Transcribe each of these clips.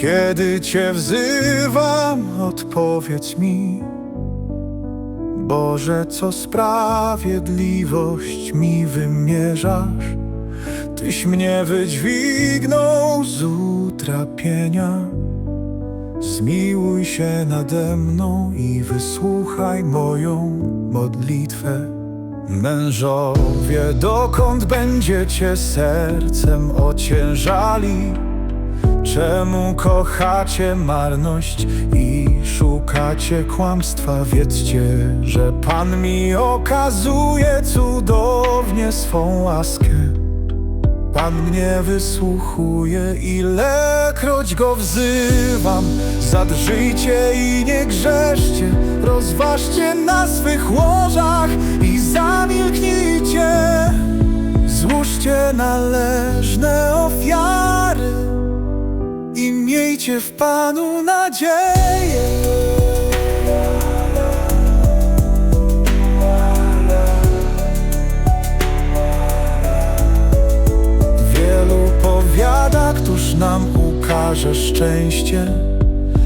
Kiedy Cię wzywam, odpowiedz mi. Boże, co sprawiedliwość mi wymierzasz? Tyś mnie wydźwignął z utrapienia. Zmiłuj się nade mną i wysłuchaj moją modlitwę. Mężowie, dokąd będziecie sercem ociężali? Czemu kochacie marność i szukacie kłamstwa? Wiedzcie, że Pan mi okazuje cudownie swą łaskę. Pan mnie wysłuchuje, ilekroć go wzywam. Zadrżyjcie i nie grzeszcie, rozważcie na swych łożach i zamilknijcie. Złóżcie należne miejcie w Panu nadzieję. Wielu powiada, któż nam ukaże szczęście.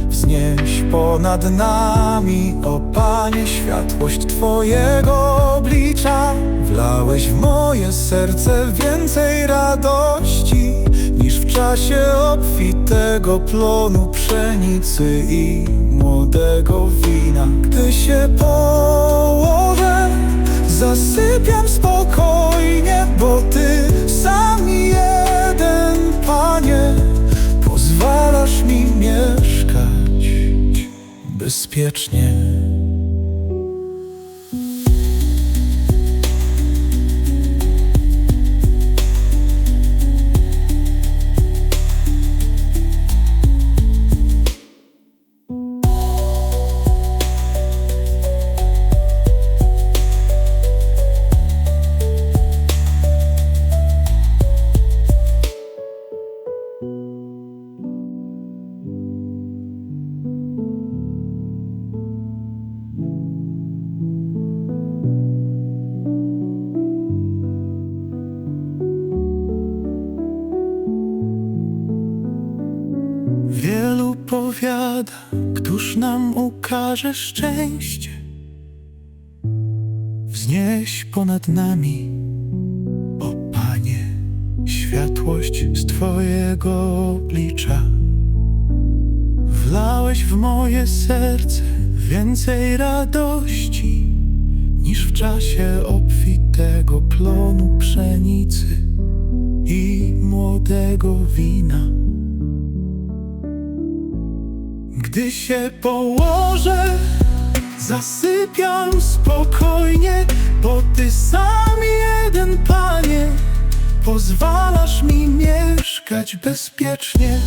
Wznieś ponad nami, o Panie, światłość Twojego oblicza. Wlałeś w moje serce więcej radości czasie obfitego plonu pszenicy i młodego wina. Gdy się położę, zasypiam spokojnie, bo Ty sam jeden, Panie, pozwalasz mi mieszkać bezpiecznie. Wielu powiada, któż nam ukaże szczęście. Wznieś ponad nami, o Panie, światłość z Twojego oblicza. Wlałeś w moje serce więcej radości niż w czasie obfitego plonu pszenicy i młodego wina. Gdy się położę, zasypiam spokojnie, bo Ty sam jeden, Panie, pozwalasz mi mieszkać bezpiecznie.